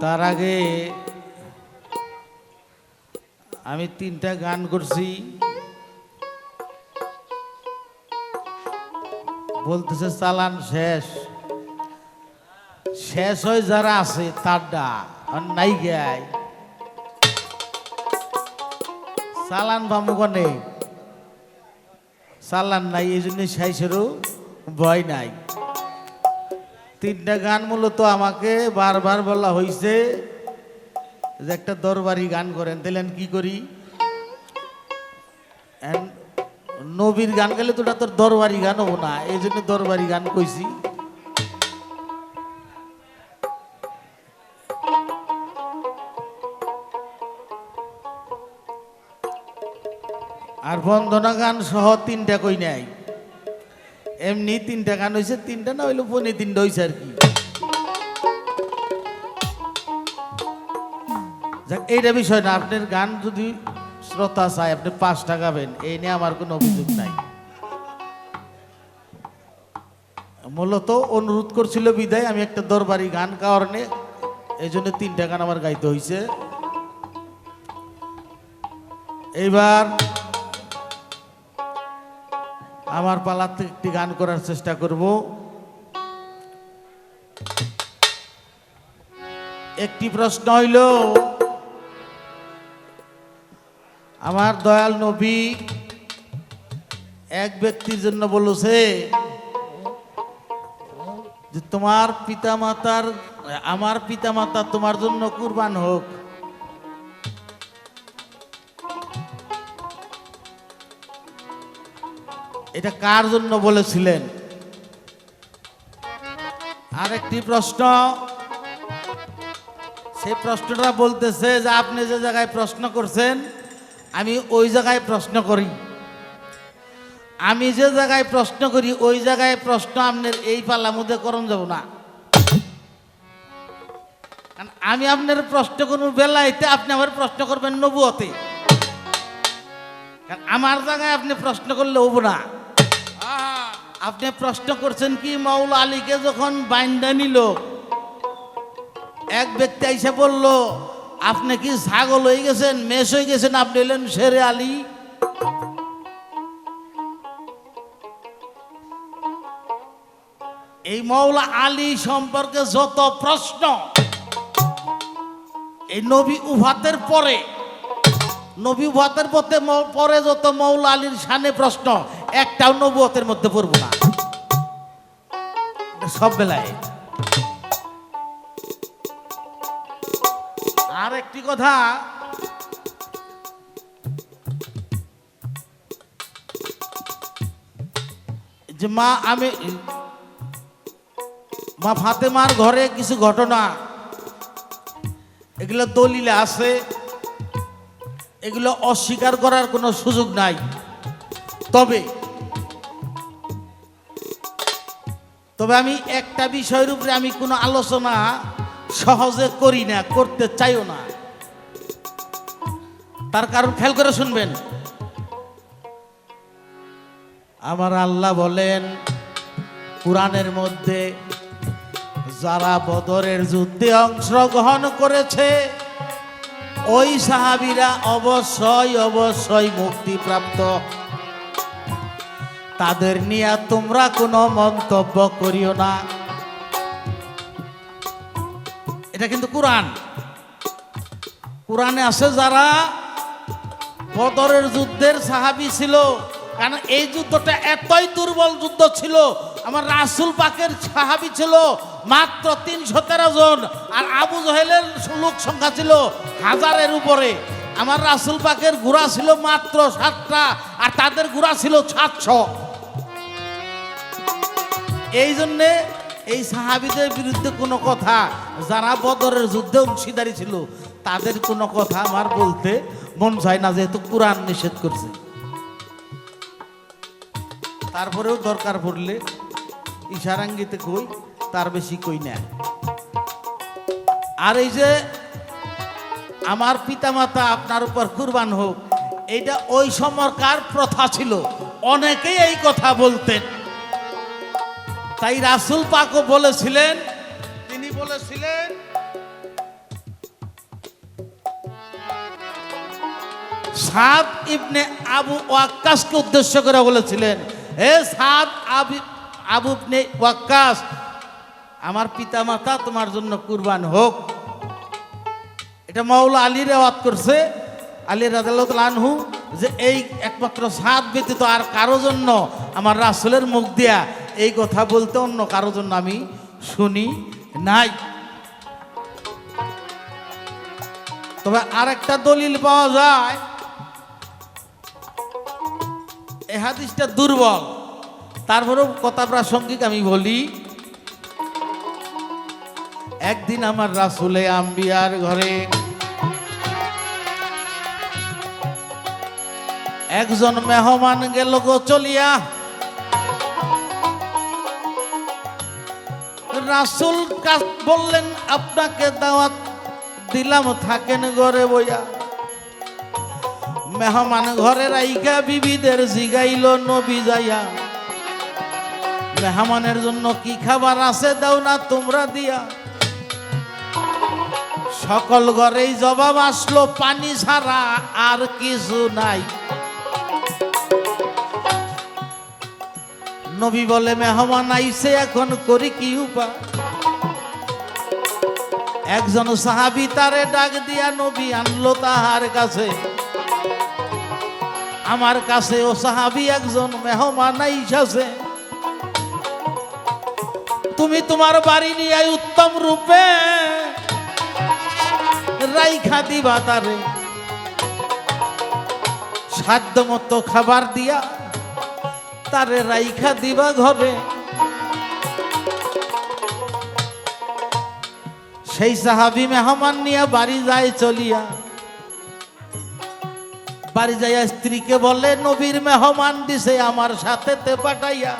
তার আগে আমি তিনটা গান করছি। বলতেছে, চালান শেষ। শেষ হয়ে যারা আছে তারটা আর নাই গায়। চালান বামুকনে চালান নাই, এই জন্য শেষেরও ভয় নাই। তিনটা গান মূলত আমাকে বারবার বলা হয়েছে যে একটা দরবারি গান করেন তাহলে কি করি? নবীর গান গেলে তো ওটা তোর দরবারি গান হব না, এই জন্য দরবারি গান কইছি। আর বন্দনা গান সহ তিনটা কই নাই। এমনি তিনটা গান হয়েছে তিনটা না হইল পনে তিনটা হয়েছে আর কি? যাক, এইটা বিষয় না, আপনার গান যদি শ্রোতা চায়, আপনি পাঁচটা গাবেন এই নিয়ে আমার কোনো অভিযোগ নাই। মূলত অনুরোধ করছিল বিদায়, আমি একটা দরবারি গান কারণে এই জন্য তিনটা গান আমার গাইতে হয়েছে এইবার আমার পালাতে একটি গান করার চেষ্টা করব। একটি প্রশ্ন হইল, আমার দয়াল নবী এক ব্যক্তির জন্য বলেছে যে তোমার পিতামাতার, আমার পিতামাতা তোমার জন্য কুরবান হোক। এটা কার জন্য বলেছিলেন? আরেকটি প্রশ্ন। সেই প্রশ্নটা বলতেছে যে আপনি যে জায়গায় প্রশ্ন করছেন, আমি ওই জায়গায় প্রশ্ন করি। আমি যে জায়গায় প্রশ্ন করি, ওই জায়গায় প্রশ্ন আপনার এই পালা মধ্যে করণ যাব না। কারণ আমি আপনার প্রশ্ন কোন বেলাইতে আপনি আমার প্রশ্ন করবেন নবুয়তে। কারণ আমার জায়গায় আপনি প্রশ্ন করলে হব না। আপনি প্রশ্ন করছেন কি মাউল আলীকে যখন বাইন্দা নিল, এক ব্যক্তি এসে বলল, আপনি কি ছাগল হয়ে গেছেন, মেষ হয়ে গেছেন? আপনি এলেন শেরে আলী। এই মৌলা আলী সম্পর্কে যত প্রশ্ন, এই নবী উভাতের পরে, নবী উভাতের পথে পরে যত মৌলা আলীর সানে প্রশ্ন একটাও নবুয়তের মধ্যে পড়ব না। সব বেলায়। আর একটি কথা। যে মা, আমি মা ফাতেমার ঘরে কিছু ঘটনা। এগুলো দলিলে আছে। এগুলো অস্বীকার করার কোনো সুযোগ নাই। তবে তবে আমি একটা বিষয়ের উপরে আমি কোনো আলোচনা সহজে করি না, করতে চাইও না। তার কারণ খেয়াল করে শুনবেন। আমার আল্লাহ বলেন, কোরআনের মধ্যে যারা বদরের যুদ্ধে অংশগ্রহণ করেছে, ওই সাহাবিরা অবশ্যই অবশ্যই মুক্তিপ্রাপ্ত। তাদের নিয়ে তোমরা কোনো মন্তব্য করিও না। এটা কিন্তু কোরআন। কোরআনে আছে যারা বদরের যুদ্ধের সাহাবি ছিল, কারণ এই যুদ্ধটা এতই দুর্বল যুদ্ধ ছিল, আমার রাসুল পাকের সাহাবি ছিল মাত্র তিনশো তেরো জন, আর আবু জহেলের লোক সংখ্যা ছিল হাজারের উপরে। আমার রাসুল পাকের ঘোড়া ছিল মাত্র সাতটা, আর তাদের ঘোড়া ছিল সাতশো। এই জন্যে এই সাহাবিদের বিরুদ্ধে কোনো কথা, যারা বদরের যুদ্ধে অংশীদারি ছিল, তাদের কোনো কথা আমার বলতে মন চায় না, যেহেতু কোরআন নিষেধ করছে। তারপরেও দরকার পড়লে ইশারাঙ্গিতে কই, তার বেশি কই না। আর এই যে আমার পিতামাতা আপনার উপর কুরবান হোক, এইটা ওই সময়কার প্রথা ছিল। অনেকেই এই কথা বলতেন। তাই রাসুল পাকও বলেছিলেন। তিনি বলেছিলেন সাদ ইবনে আবু ওয়াক্কাসকে উদ্দেশ্য করে বলেছিলেন হে সাদ আবু আবু ইবনে ওয়াক্কাস আমার পিতামাতা তোমার জন্য কুরবান হোক। এটা মাওলা আলী রেওয়াত করছে। আলী রাজাল্লাহ লানহু যে এই একমাত্র সাদ ব্যতীত আর কারও জন্য আমার রাসুলের মুখ দিয়া এই কথা বলতে অন্য কারও জন্য আমি শুনি নাই। তবে আর একটা দলিল পাওয়া যায়। এ হাদিসটা দুর্বল। তারপরেও কথা প্রাসঙ্গিক আমি বলি। একদিন আমার রাসুলে আম্বিয়ার ঘরে একজন মেহমান গেল গো চলিয়া। রাসুল কাজ বললেন, আপনাকে দাওয়াত দিলাম, থাকেন ঘরে বইয়া। মেহমান ঘরে রাইকা বিবিদের জিগাইল নবী যাইয়া। মেহমানের জন্য কি খাবার আছে দাও না তোমরা দিয়া। সকল ঘরেই জবাব আসলো, পানি ছাড়া আর কিছু নাই। নবী বলে, মেহমান আইসে এখন করি কি উপায়? একজন সাহাবি তারে ডাক দিয়া নবী আনলো তাহার কাছে। আমার কাছে ও সাহাবি একজন মেহমান আইসাছে। তুমি তোমার বাড়ি নিয়ে উত্তম রূপে। রাইখা দিবা তারে। সাধ্য মতো খাবার দিয়া তারে রাইখা দিবা ঘরে। সেই সাহাবি মেহমান নিয়া বাড়ি যায় চলিয়া। বাড়ি যাইয়া স্ত্রীকে বলে নবীর মেহমান দিছে আমার সাথে তে পাঠাইয়া।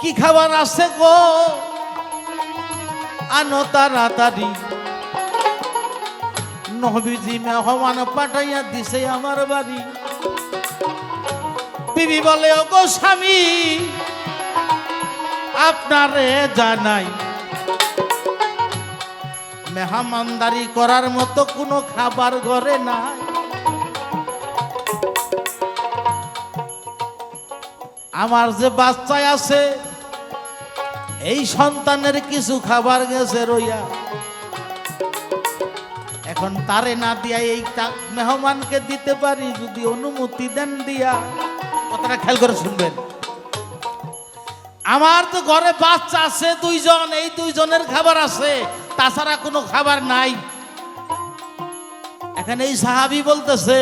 কি খাবার আছে গো? আনো তাড়াতাড়ি। নবীজি মেহমান পাঠাইয়া দিছে আমার বাড়ি। বিবি বলে ও গো স্বামী, আপনারে জানাই, মেহমানদারি করার মতো কোনো খাবার ঘরে নাই। আমার যে বাচ্চায় আছে, এই সন্তানের কিছু খাবার গেছে রইয়া এখন তারে না দিয়া এই মেহমানকে দিতে পারি, যদি অনুমতি দেন দিয়া। কথাটা খেয়াল করে শুনবেন। আমার তো ঘরে বাচ্চা আছে, দুইজন, এই দুইজনের খাবার আছে, তাছাড়া কোনো খাবার নাই। এখানে এই সাহাবি বলতেছে,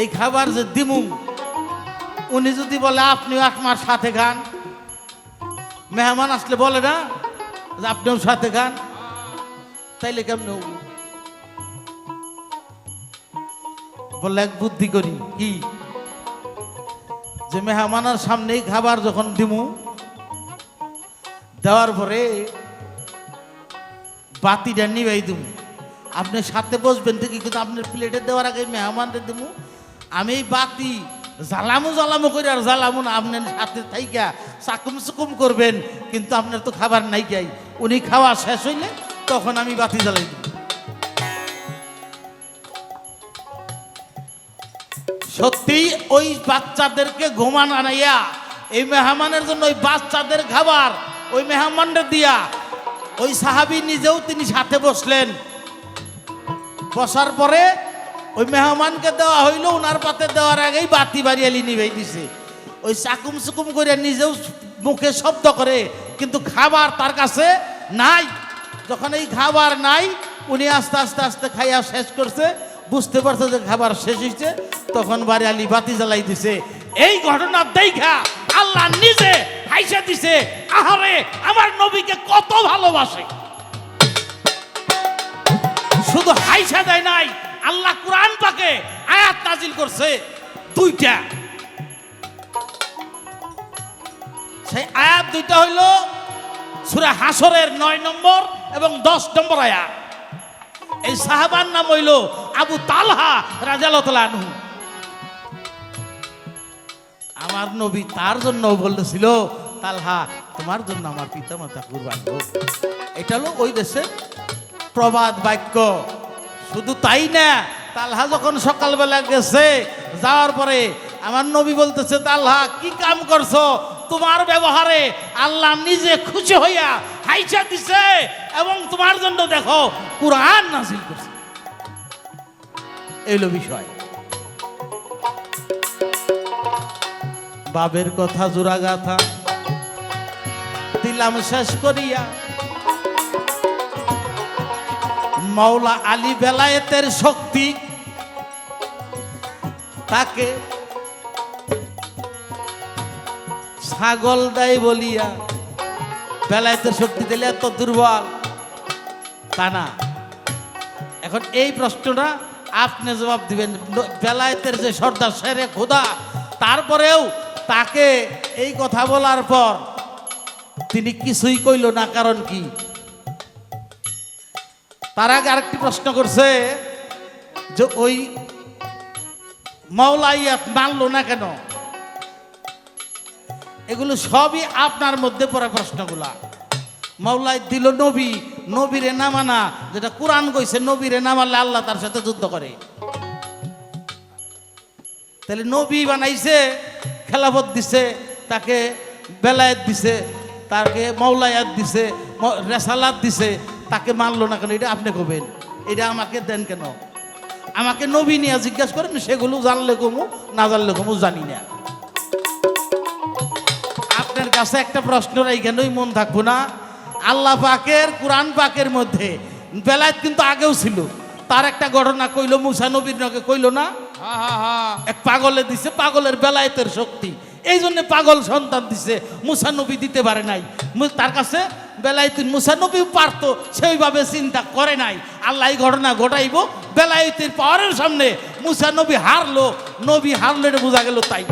এই খাবার যে দিমু, উনি যদি বলে, আপনিও আপনার সাথে খান। মেহমান আসলে বলে না, যে আপনিও সাথে খান। তাইলে কেমন বলে এক বুদ্ধি করি, কি? যে মেহমানের সামনেই খাবার যখন দিমু, দেওয়ার পরে বাতিটা নিবাই দিমু। আপনি সাথে বসবেন ঠিকই, কিন্তু আপনার প্লেটে দেওয়ার আগে মেহমানদের দিমু। আমি বাতি জ্বালামু জ্বালামু করে আর জ্বালামু না আপনার সাথে থাইকা চাকুম চুকুম করবেন, কিন্তু আপনার তো খাবার নাই যাই উনি খাওয়া শেষ হইলে তখন আমি বাতি জ্বালাই দিব সত্যি, ওই বাচ্চাদেরকে ঘুমান আনাইয়া, এই মেহমানের জন্য ওই বাচ্চাদের খাবার, ওই মেহমানদের দিয়া, ওই সাহাবি নিজেও তিনি সাথে বসলেন। বসার পরে ওই মেহমানকে দেওয়া হইল ওনার পাতে দেওয়ার আগেই বাতি বাড়িয়ালি নিভাই দিছে। ওই চাকুম চুকুম করে নিজেও মুখে শব্দ করে, কিন্তু খাবার তার কাছে নাই। যখন এই খাবার নাই, উনি আস্তে আস্তে আস্তে খাইয়া শেষ করছে। বুঝতে পারছে যে খাবার শেষ হয়েছে তখন বাড়িয়ালি বাতি জ্বালাই দিছে। এই ঘটনা দেখা আল্লাহ নিজে হাইসা দিছে। আহারে, আমার নবীকে কত ভালোবাসে। শুধু হাইসা দেয় নাই, আল্লাহ কোরআন পাকে আয়াত নাজিল করছে। দুইটা। সেই আয়াত দুইটা হইল সুরা হাসরের নয় নম্বর এবং দশ নম্বর আয়াত। এই সাহাবার নাম হইল আবু তালহা রাজালতলানহু আমার নবী তার জন্য বলেছিল তালহা, তোমার জন্য আমার পিতা মাতা কুরবান এটা হলো ওই দেশের প্রবাদ বাক্য। শুধু তাই না, তালহা যখন সকালবেলা গেছে, যাওয়ার পরে আমার নবী বলতেছে, তালহা, কি কাম করছ? তোমার ব্যবহারে আল্লাহ নিজে খুশি হইয়া হাইচা দিছে, এবং তোমার জন্য দেখো, কোরআন নাজিল করছে। এইলো বিষয়। বাবের কথা জোড়া গাথা, দিলাম শেষ করিয়া। মাওলা আলী বেলায়েতের শক্তি, তাকে ছাগল দেয় বলিয়া বেলায়েতের শক্তি দিলে এত দুর্বল। তা না। এখন এই প্রশ্নটা আপনি জবাব দিবেন। বেলায়েতের যে সর্দার শেরে খোদা, তারপরেও তাকে এই কথা বলার পর তিনি কিছুই কইল না, কারণ কি? তার আগে আরেকটি প্রশ্ন করছে যে ওই মাওলাইয়াত মানলো না কেন? এগুলো সবই আপনার মধ্যে পড়ে প্রশ্নগুলা। মাওলাই দিল নবী, নবীরে না মানা, যেটা কোরআন কইছে, নবীরে না মানলে আল্লাহ তার সাথে যুদ্ধ করে। তাহলে নবী বানাইছে, খেলাফত দিছে, তাকে বেলায়েত দিছে, তাকে মৌলায়াত দিছে রেসালাত দিছে, তাকে মানলো না কেন, এটা আপনি কবেন এটা আমাকে দেন কেন? আমাকে নবী নিয়ে জিজ্ঞাসা করেন, সেগুলো জানলে কমু, না জানলে কমু জানি না। কাছে একটা প্রশ্ন এইখানেই মন থাকব না। আল্লাহ পাকের কোরআন পাকের মধ্যে। বেলায়েত কিন্তু আগেও ছিল। তার একটা ঘটনা কইলো মুসা নবীর নকে কইলো না? এক পাগলে দিছে পাগলের বেলায়েতের শক্তি। এই জন্য পাগল সন্তান দিছে মুসানবী দিতে পারে নাই। তার কাছে বেলায়েতিন মুসানবী পারতো সেইভাবে চিন্তা করে নাই। আল্লাহ এই ঘটনা ঘটাইব বেলায়েতের পাওয়ারের সামনে মুসানবী হারলো নবী হারলো এটা বোঝা গেল তাই।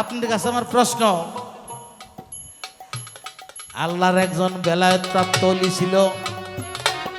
আপনার কাছে আমার প্রশ্ন। আল্লাহর একজন বেলায়ত প্রাপ্ত ছিল।